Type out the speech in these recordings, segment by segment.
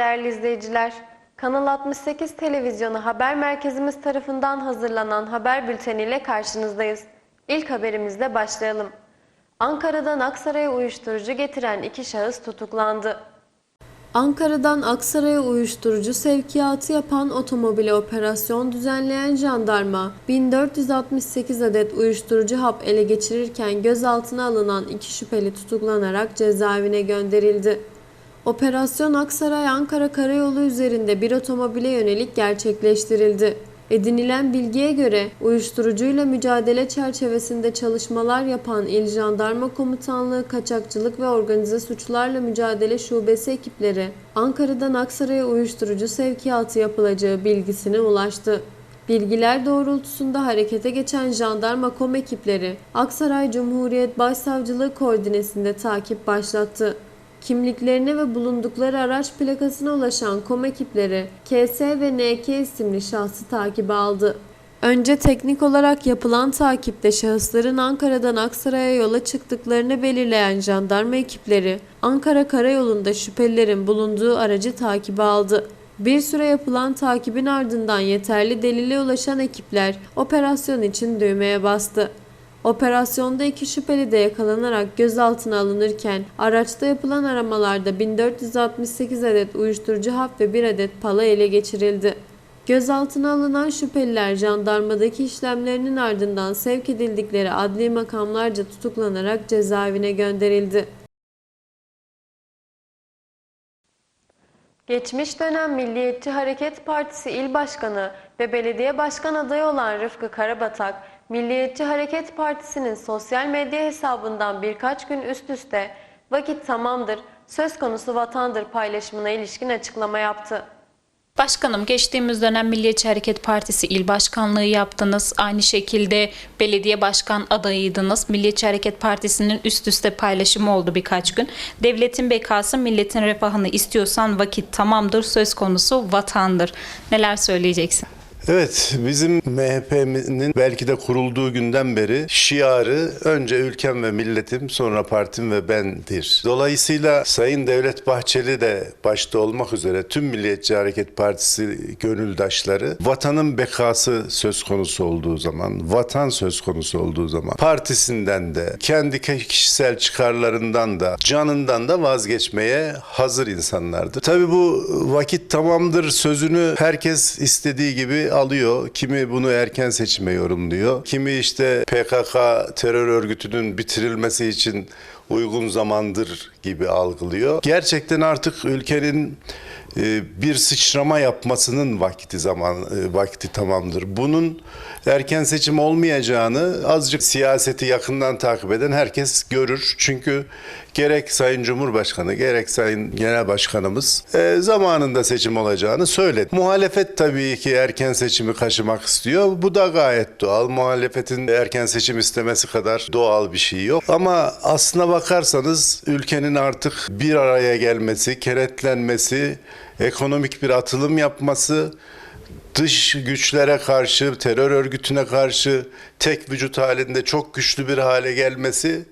Değerli izleyiciler. Kanal 68 Televizyonu Haber Merkezimiz tarafından hazırlanan haber bülteniyle karşınızdayız. İlk haberimizle başlayalım. Ankara'dan Aksaray'a uyuşturucu getiren iki şahıs tutuklandı. Ankara'dan Aksaray'a uyuşturucu sevkiyatı yapan otomobile operasyon düzenleyen jandarma 1468 adet uyuşturucu hap ele geçirirken gözaltına alınan iki şüpheli tutuklanarak cezaevine gönderildi. Operasyon Aksaray-Ankara Karayolu üzerinde bir otomobile yönelik gerçekleştirildi. Edinilen bilgiye göre uyuşturucuyla mücadele çerçevesinde çalışmalar yapan İl Jandarma Komutanlığı Kaçakçılık ve Organize Suçlarla Mücadele Şubesi ekipleri Ankara'dan Aksaray'a uyuşturucu sevkiyatı yapılacağı bilgisine ulaştı. Bilgiler doğrultusunda harekete geçen jandarma kom ekipleri Aksaray Cumhuriyet Başsavcılığı koordinesinde takip başlattı. Kimliklerine ve bulundukları araç plakasına ulaşan kom ekipleri KS ve NK isimli şahsı takibe aldı. Önce teknik olarak yapılan takipte şahısların Ankara'dan Aksaray'a yola çıktıklarını belirleyen jandarma ekipleri Ankara Karayolu'nda şüphelilerin bulunduğu aracı takibe aldı. Bir süre yapılan takibin ardından yeterli delile ulaşan ekipler operasyon için düğmeye bastı. Operasyonda iki şüpheli de yakalanarak gözaltına alınırken araçta yapılan aramalarda 1468 adet uyuşturucu hap ve 1 adet pala ele geçirildi. Gözaltına alınan şüpheliler jandarmadaki işlemlerinin ardından sevk edildikleri adli makamlarca tutuklanarak cezaevine gönderildi. Geçmiş dönem Milliyetçi Hareket Partisi İl Başkanı ve belediye başkan adayı olan Rıfkı Karabatak, Milliyetçi Hareket Partisi'nin sosyal medya hesabından birkaç gün üst üste vakit tamamdır, söz konusu vatandır paylaşımına ilişkin açıklama yaptı. Başkanım geçtiğimiz dönem Milliyetçi Hareket Partisi il başkanlığı yaptınız. Aynı şekilde belediye başkan adayıydınız. Milliyetçi Hareket Partisi'nin üst üste paylaşımı oldu birkaç gün. Devletin bekası milletin refahını istiyorsan vakit tamamdır. Söz konusu vatandır. Neler söyleyeceksin? Evet, bizim MHP'nin belki de kurulduğu günden beri şiarı önce ülkem ve milletim, sonra partim ve bendir. Dolayısıyla Sayın Devlet Bahçeli de başta olmak üzere tüm Milliyetçi Hareket Partisi gönüldaşları vatanın bekası söz konusu olduğu zaman, vatan söz konusu olduğu zaman partisinden de, kendi kişisel çıkarlarından da, canından da vazgeçmeye hazır insanlardır. Tabii bu vakit tamamdır sözünü herkes istediği gibi alıyor. Kimi bunu erken seçime yorumluyor. Kimi işte PKK terör örgütünün bitirilmesi için uygun zamandır gibi algılıyor. Gerçekten artık ülkenin e, bir sıçrama yapmasının vakti zaman e, vakti tamamdır. Bunun erken seçim olmayacağını azıcık siyaseti yakından takip eden herkes görür. Çünkü gerek Sayın Cumhurbaşkanı gerek Sayın Genel Başkanımız e, zamanında seçim olacağını söyledi. Muhalefet tabii ki erken seçimi kaşımak istiyor. Bu da gayet doğal. Muhalefetin erken seçim istemesi kadar doğal bir şey yok. Ama aslına bakarsanız ülkenin artık bir araya gelmesi, kenetlenmesi, ekonomik bir atılım yapması, dış güçlere karşı, terör örgütüne karşı tek vücut halinde çok güçlü bir hale gelmesi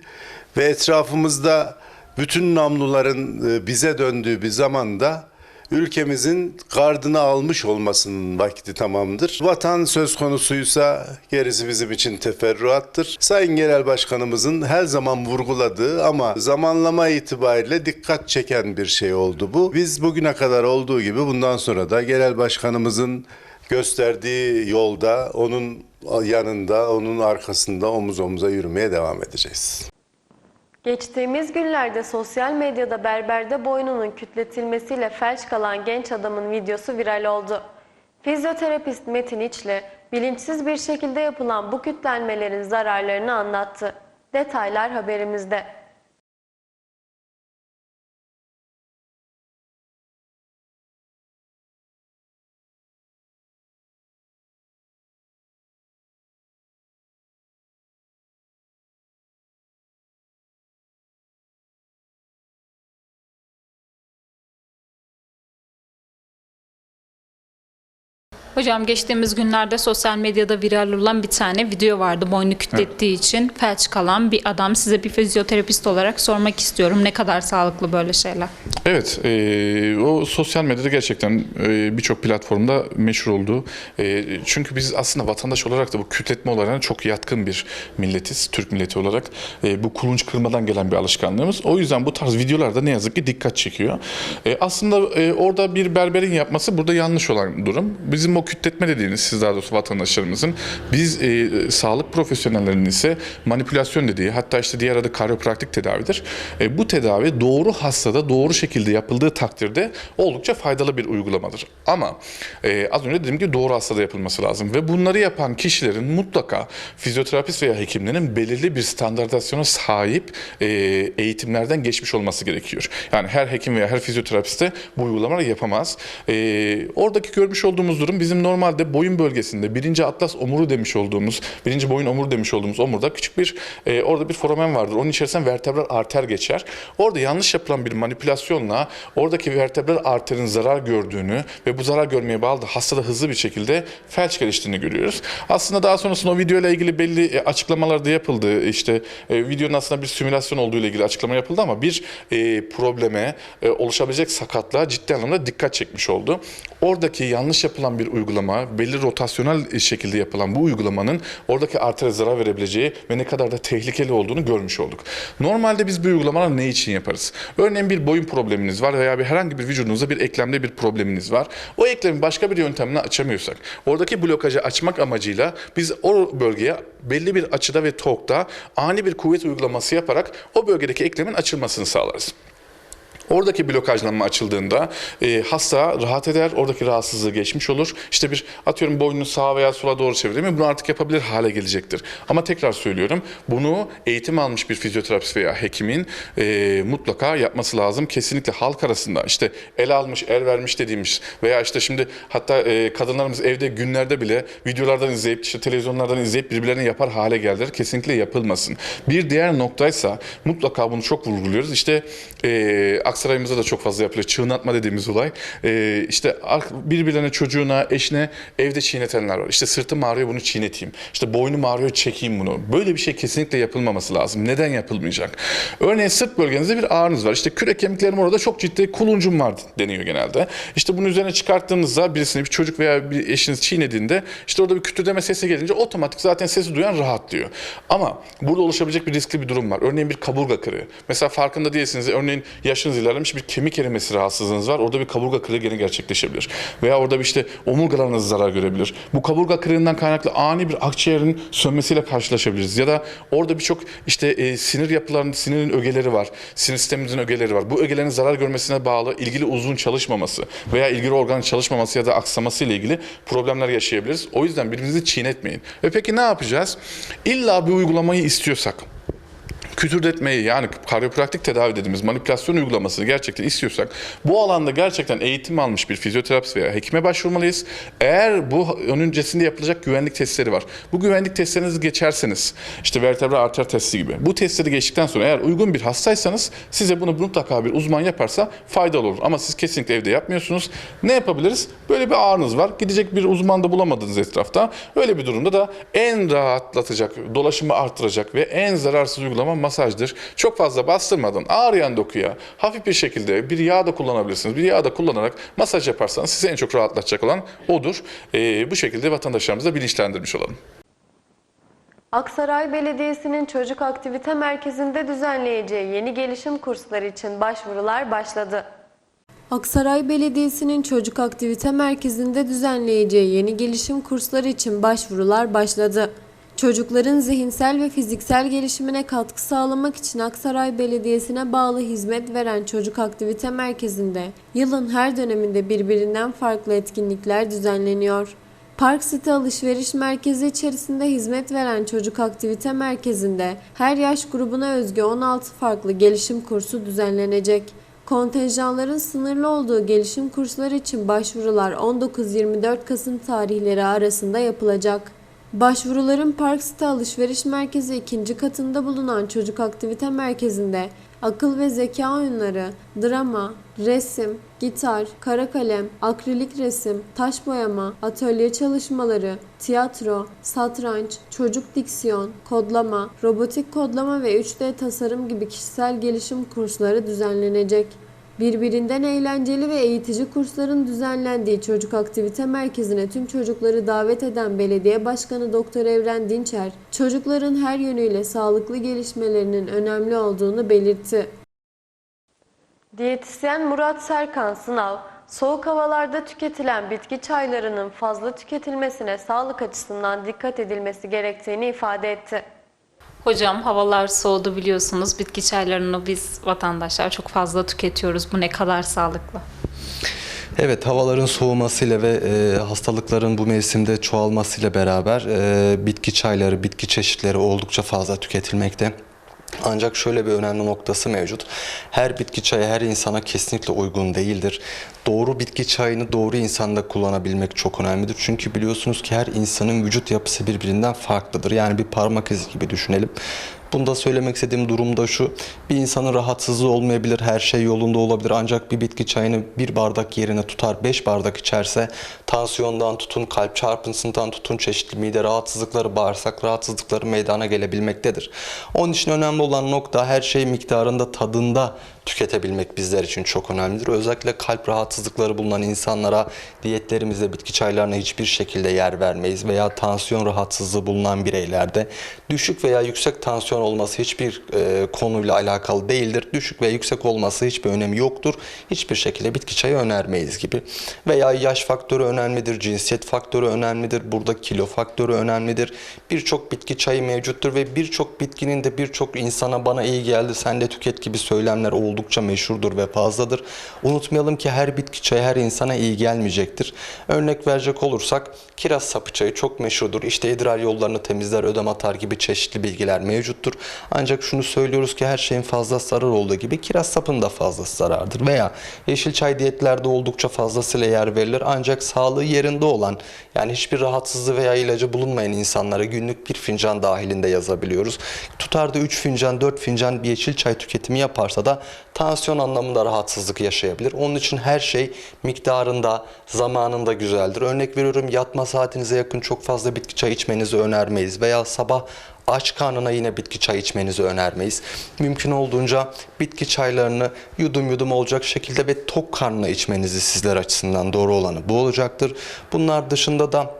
ve etrafımızda bütün namluların e, bize döndüğü bir zamanda ülkemizin gardını almış olmasının vakti tamamdır. Vatan söz konusuysa gerisi bizim için teferruattır. Sayın Genel Başkanımızın her zaman vurguladığı ama zamanlama itibariyle dikkat çeken bir şey oldu bu. Biz bugüne kadar olduğu gibi bundan sonra da Genel Başkanımızın gösterdiği yolda onun yanında, onun arkasında omuz omuza yürümeye devam edeceğiz. Geçtiğimiz günlerde sosyal medyada berberde boynunun kütletilmesiyle felç kalan genç adamın videosu viral oldu. Fizyoterapist Metin İçli, bilinçsiz bir şekilde yapılan bu kütlenmelerin zararlarını anlattı. Detaylar haberimizde. Hocam geçtiğimiz günlerde sosyal medyada viral olan bir tane video vardı. Boynu kütlettiği için felç kalan bir adam. Size bir fizyoterapist olarak sormak istiyorum. Ne kadar sağlıklı böyle şeyler? Evet, e, o sosyal medyada gerçekten e, birçok platformda meşhur oldu. E, çünkü biz aslında vatandaş olarak da bu kütletme olaylarına çok yatkın bir milletiz, Türk milleti olarak. E, bu kulunç kırmadan gelen bir alışkanlığımız. O yüzden bu tarz videolarda ne yazık ki dikkat çekiyor. E, aslında e, orada bir berberin yapması burada yanlış olan durum. Bizim o kütletme dediğiniz, siz daha doğrusu vatandaşlarımızın, biz e, sağlık profesyonellerinin ise manipülasyon dediği, hatta işte diğer adı karyopraktik tedavidir. E, bu tedavi doğru hastada doğru şekilde yapıldığı takdirde oldukça faydalı bir uygulamadır. Ama e, az önce dediğim gibi doğru hastada yapılması lazım ve bunları yapan kişilerin mutlaka fizyoterapist veya hekimlerin belirli bir standartizasyona sahip e, eğitimlerden geçmiş olması gerekiyor. Yani her hekim veya her fizyoterapiste bu uygulamaları yapamaz. E, oradaki görmüş olduğumuz durum bizim normalde boyun bölgesinde birinci atlas omuru demiş olduğumuz, birinci boyun omuru demiş olduğumuz omurda küçük bir e, orada bir foramen vardır. Onun içerisinden vertebral arter geçer. Orada yanlış yapılan bir manipülasyonla oradaki vertebral arterin zarar gördüğünü ve bu zarar görmeye bağlı da hastada hızlı bir şekilde felç geliştiğini görüyoruz. Aslında daha sonrasında o video ile ilgili belli e, açıklamalar da yapıldı. İşte e, videonun aslında bir simülasyon olduğu ile ilgili açıklama yapıldı ama bir e, probleme, e, oluşabilecek sakatlığa ciddi anlamda dikkat çekmiş oldu. Oradaki yanlış yapılan bir uygulama, belli rotasyonel şekilde yapılan bu uygulamanın oradaki artere zarar verebileceği ve ne kadar da tehlikeli olduğunu görmüş olduk. Normalde biz bu uygulamaları ne için yaparız? Örneğin bir boyun probleminiz var veya bir herhangi bir vücudunuzda bir eklemde bir probleminiz var. O eklemin başka bir yöntemle açamıyorsak, oradaki blokajı açmak amacıyla biz o bölgeye belli bir açıda ve torkta ani bir kuvvet uygulaması yaparak o bölgedeki eklemin açılmasını sağlarız. Oradaki blokajlanma açıldığında e, hasta rahat eder, oradaki rahatsızlığı geçmiş olur. İşte bir atıyorum boynunu sağa veya sola doğru çevirdi mi bunu artık yapabilir hale gelecektir. Ama tekrar söylüyorum bunu eğitim almış bir fizyoterapist veya hekimin e, mutlaka yapması lazım. Kesinlikle halk arasında işte el almış, el vermiş dediğimiz veya işte şimdi hatta e, kadınlarımız evde günlerde bile videolardan izleyip işte televizyonlardan izleyip birbirlerine yapar hale geldiler. Kesinlikle yapılmasın. Bir diğer noktaysa mutlaka bunu çok vurguluyoruz. İşte e, Aksaray'ımızda da çok fazla yapılıyor. Çığınatma dediğimiz olay. Ee, işte birbirlerine, çocuğuna, eşine evde çiğnetenler var. İşte sırtım ağrıyor bunu çiğneteyim. İşte boynum ağrıyor çekeyim bunu. Böyle bir şey kesinlikle yapılmaması lazım. Neden yapılmayacak? Örneğin sırt bölgenizde bir ağrınız var. İşte kürek kemiklerim orada çok ciddi kuluncum var deniyor genelde. İşte bunun üzerine çıkarttığınızda birisini bir çocuk veya bir eşiniz çiğnediğinde işte orada bir kütürdeme sesi gelince otomatik zaten sesi duyan rahatlıyor. Ama burada oluşabilecek bir riskli bir durum var. Örneğin bir kaburga kırığı. Mesela farkında değilsiniz. Örneğin yaşınız ilerlemiş bir kemik erimesi rahatsızlığınız var. Orada bir kaburga kırığı gene gerçekleşebilir. Veya orada bir işte omurgalarınız zarar görebilir. Bu kaburga kırığından kaynaklı ani bir akciğerin sönmesiyle karşılaşabiliriz. Ya da orada birçok işte e, sinir yapılarının, sinirin ögeleri var. Sinir sistemimizin ögeleri var. Bu ögelerin zarar görmesine bağlı ilgili uzun çalışmaması veya ilgili organın çalışmaması ya da aksaması ile ilgili problemler yaşayabiliriz. O yüzden birbirinizi çiğnetmeyin. Ve peki ne yapacağız? İlla bir uygulamayı istiyorsak, kütürdetmeyi yani karyopraktik tedavi dediğimiz manipülasyon uygulamasını gerçekten istiyorsak bu alanda gerçekten eğitim almış bir fizyoterapist veya hekime başvurmalıyız. Eğer bu öncesinde yapılacak güvenlik testleri var. Bu güvenlik testlerinizi geçerseniz işte vertebral arter testi gibi bu testleri geçtikten sonra eğer uygun bir hastaysanız size bunu mutlaka bir uzman yaparsa faydalı olur. Ama siz kesinlikle evde yapmıyorsunuz. Ne yapabiliriz? Böyle bir ağrınız var. Gidecek bir uzman da bulamadınız etrafta. Öyle bir durumda da en rahatlatacak, dolaşımı arttıracak ve en zararsız uygulama masajdır. Çok fazla bastırmadan ağrıyan dokuya hafif bir şekilde bir yağ da kullanabilirsiniz. Bir yağ da kullanarak masaj yaparsanız sizi en çok rahatlatacak olan odur. Ee, bu şekilde vatandaşlarımıza bilinçlendirmiş olalım. Aksaray Belediyesi'nin çocuk aktivite merkezinde düzenleyeceği yeni gelişim kursları için başvurular başladı. Aksaray Belediyesi'nin çocuk aktivite merkezinde düzenleyeceği yeni gelişim kursları için başvurular başladı. Çocukların zihinsel ve fiziksel gelişimine katkı sağlamak için Aksaray Belediyesi'ne bağlı hizmet veren Çocuk Aktivite Merkezi'nde yılın her döneminde birbirinden farklı etkinlikler düzenleniyor. Park City Alışveriş Merkezi içerisinde hizmet veren Çocuk Aktivite Merkezi'nde her yaş grubuna özgü 16 farklı gelişim kursu düzenlenecek. Kontenjanların sınırlı olduğu gelişim kursları için başvurular 19-24 Kasım tarihleri arasında yapılacak. Başvuruların Park City Alışveriş Merkezi ikinci katında bulunan çocuk aktivite merkezinde akıl ve zeka oyunları, drama, resim, gitar, kara kalem, akrilik resim, taş boyama, atölye çalışmaları, tiyatro, satranç, çocuk diksiyon, kodlama, robotik kodlama ve 3D tasarım gibi kişisel gelişim kursları düzenlenecek. Birbirinden eğlenceli ve eğitici kursların düzenlendiği çocuk aktivite merkezine tüm çocukları davet eden Belediye Başkanı Doktor Evren Dinçer, çocukların her yönüyle sağlıklı gelişmelerinin önemli olduğunu belirtti. Diyetisyen Murat Serkan Sınav, soğuk havalarda tüketilen bitki çaylarının fazla tüketilmesine sağlık açısından dikkat edilmesi gerektiğini ifade etti. Hocam havalar soğudu biliyorsunuz. Bitki çaylarını biz vatandaşlar çok fazla tüketiyoruz. Bu ne kadar sağlıklı? Evet, havaların soğumasıyla ve e, hastalıkların bu mevsimde çoğalmasıyla beraber e, bitki çayları, bitki çeşitleri oldukça fazla tüketilmekte. Ancak şöyle bir önemli noktası mevcut. Her bitki çayı her insana kesinlikle uygun değildir. Doğru bitki çayını doğru insanda kullanabilmek çok önemlidir. Çünkü biliyorsunuz ki her insanın vücut yapısı birbirinden farklıdır. Yani bir parmak izi gibi düşünelim. Bunda söylemek istediğim durum da şu. Bir insanın rahatsızlığı olmayabilir, her şey yolunda olabilir. Ancak bir bitki çayını bir bardak yerine tutar, beş bardak içerse tansiyondan tutun, kalp çarpıntısından tutun, çeşitli mide rahatsızlıkları, bağırsak rahatsızlıkları meydana gelebilmektedir. Onun için önemli olan nokta her şey miktarında, tadında tüketebilmek bizler için çok önemlidir. Özellikle kalp rahatsızlıkları bulunan insanlara diyetlerimizde bitki çaylarına hiçbir şekilde yer vermeyiz veya tansiyon rahatsızlığı bulunan bireylerde düşük veya yüksek tansiyon olması hiçbir e, konuyla alakalı değildir. Düşük veya yüksek olması hiçbir önemi yoktur. Hiçbir şekilde bitki çayı önermeyiz gibi. Veya yaş faktörü önemlidir, cinsiyet faktörü önemlidir, burada kilo faktörü önemlidir. Birçok bitki çayı mevcuttur ve birçok bitkinin de birçok insana bana iyi geldi sen de tüket gibi söylemler oldukça meşhurdur ve fazladır. Unutmayalım ki her bitki çayı her insana iyi gelmeyecektir. Örnek verecek olursak kiraz sapı çayı çok meşhurdur. İşte idrar yollarını temizler, ödem atar gibi çeşitli bilgiler mevcuttur. Ancak şunu söylüyoruz ki her şeyin fazla zarar olduğu gibi kiraz sapının da fazlası zarardır. Veya yeşil çay diyetlerde oldukça fazlasıyla yer verilir. Ancak sağlığı yerinde olan yani hiçbir rahatsızlığı veya ilacı bulunmayan insanlara günlük bir fincan dahilinde yazabiliyoruz. Tutar da 3 fincan 4 fincan bir yeşil çay tüketimi yaparsa da tansiyon anlamında rahatsızlık yaşayabilir. Onun için her şey miktarında, zamanında güzeldir. Örnek veriyorum yatma saatinize yakın çok fazla bitki çay içmenizi önermeyiz veya sabah aç karnına yine bitki çay içmenizi önermeyiz. Mümkün olduğunca bitki çaylarını yudum yudum olacak şekilde ve tok karnına içmenizi sizler açısından doğru olanı bu olacaktır. Bunlar dışında da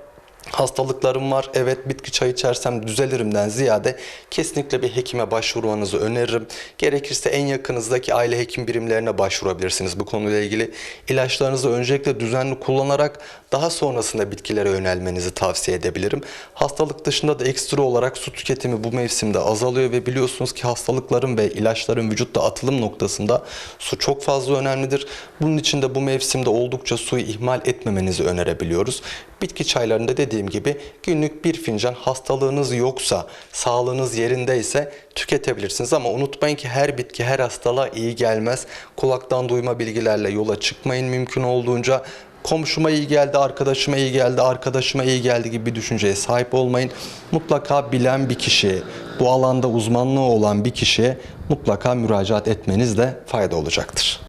hastalıklarım var. Evet bitki çayı içersem düzelirimden ziyade kesinlikle bir hekime başvurmanızı öneririm. Gerekirse en yakınızdaki aile hekim birimlerine başvurabilirsiniz bu konuyla ilgili. İlaçlarınızı öncelikle düzenli kullanarak daha sonrasında bitkilere yönelmenizi tavsiye edebilirim. Hastalık dışında da ekstra olarak su tüketimi bu mevsimde azalıyor ve biliyorsunuz ki hastalıkların ve ilaçların vücutta atılım noktasında su çok fazla önemlidir. Bunun için de bu mevsimde oldukça suyu ihmal etmemenizi önerebiliyoruz. Bitki çaylarında dediğim gibi günlük bir fincan hastalığınız yoksa, sağlığınız yerindeyse tüketebilirsiniz. Ama unutmayın ki her bitki her hastalığa iyi gelmez. Kulaktan duyma bilgilerle yola çıkmayın mümkün olduğunca. Komşuma iyi geldi, arkadaşıma iyi geldi, arkadaşıma iyi geldi gibi bir düşünceye sahip olmayın. Mutlaka bilen bir kişiye, bu alanda uzmanlığı olan bir kişiye mutlaka müracaat etmenizde fayda olacaktır.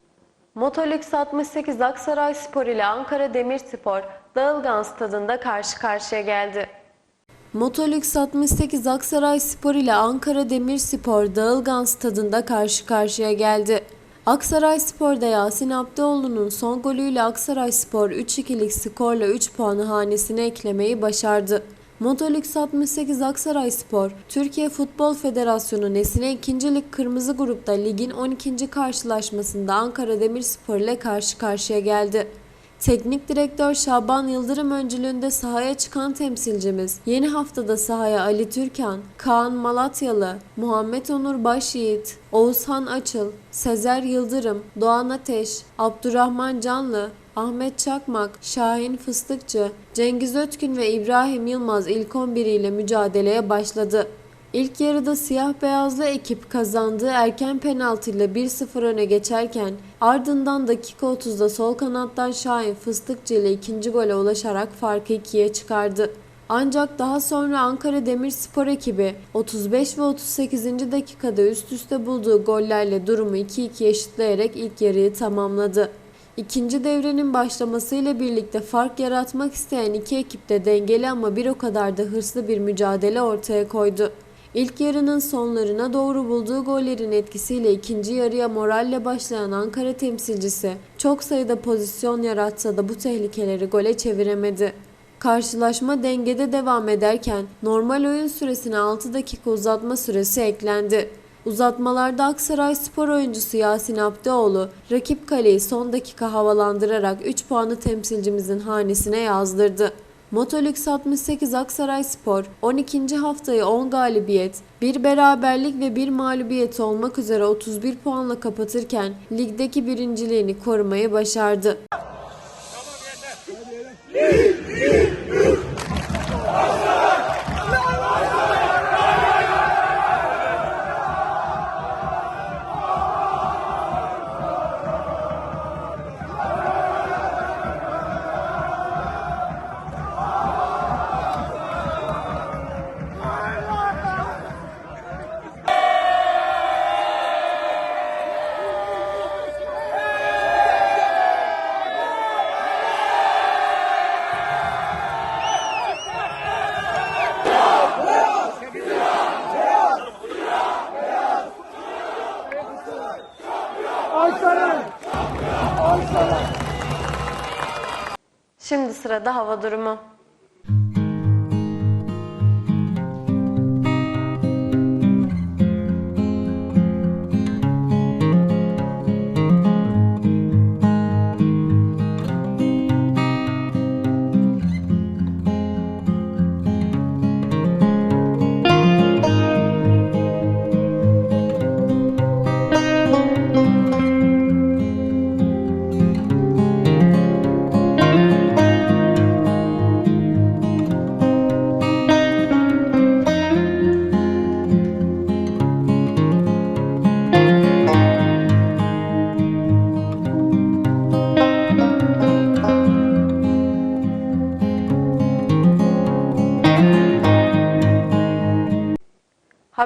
Motolüks 68 Aksaray Spor ile Ankara Demirspor Dağılgan stadında karşı karşıya geldi. Motolüks 68 Aksaray Spor ile Ankara Demirspor Dağılgan stadında karşı karşıya geldi. Aksaray Spor'da Yasin Abdioğlu'nun son golüyle Aksaray Spor 3-2'lik skorla 3 puanı hanesine eklemeyi başardı. Motolüks 68 Aksaray Spor, Türkiye Futbol Federasyonu Nesine 2. Lig Kırmızı Grup'ta ligin 12. karşılaşmasında Ankara Demirspor ile karşı karşıya geldi. Teknik direktör Şaban Yıldırım öncülüğünde sahaya çıkan temsilcimiz yeni haftada sahaya Ali Türkan, Kaan Malatyalı, Muhammed Onur Başyiğit, Oğuzhan Açıl, Sezer Yıldırım, Doğan Ateş, Abdurrahman Canlı, Ahmet Çakmak, Şahin Fıstıkçı, Cengiz Ötkün ve İbrahim Yılmaz ilk 11 ile mücadeleye başladı. İlk yarıda siyah beyazlı ekip kazandığı erken penaltıyla 1-0 öne geçerken ardından dakika 30'da sol kanattan Şahin Fıstıkçı ile ikinci gole ulaşarak farkı ikiye çıkardı. Ancak daha sonra Ankara Demirspor ekibi 35 ve 38. dakikada üst üste bulduğu gollerle durumu 2-2 eşitleyerek ilk yarıyı tamamladı. İkinci devrenin başlamasıyla birlikte fark yaratmak isteyen iki ekip de dengeli ama bir o kadar da hırslı bir mücadele ortaya koydu. İlk yarının sonlarına doğru bulduğu gollerin etkisiyle ikinci yarıya moralle başlayan Ankara temsilcisi çok sayıda pozisyon yaratsa da bu tehlikeleri gole çeviremedi. Karşılaşma dengede devam ederken normal oyun süresine 6 dakika uzatma süresi eklendi. Uzatmalarda Aksaray spor oyuncusu Yasin Abdioğlu rakip kaleyi son dakika havalandırarak 3 puanı temsilcimizin hanesine yazdırdı. Motolux 68 Aksaray Spor 12. haftayı 10 galibiyet, 1 beraberlik ve 1 mağlubiyet olmak üzere 31 puanla kapatırken ligdeki birinciliğini korumayı başardı. Sırada hava durumu.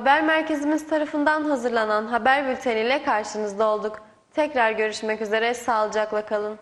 Haber merkezimiz tarafından hazırlanan haber bülteniyle karşınızda olduk. Tekrar görüşmek üzere, sağlıcakla kalın.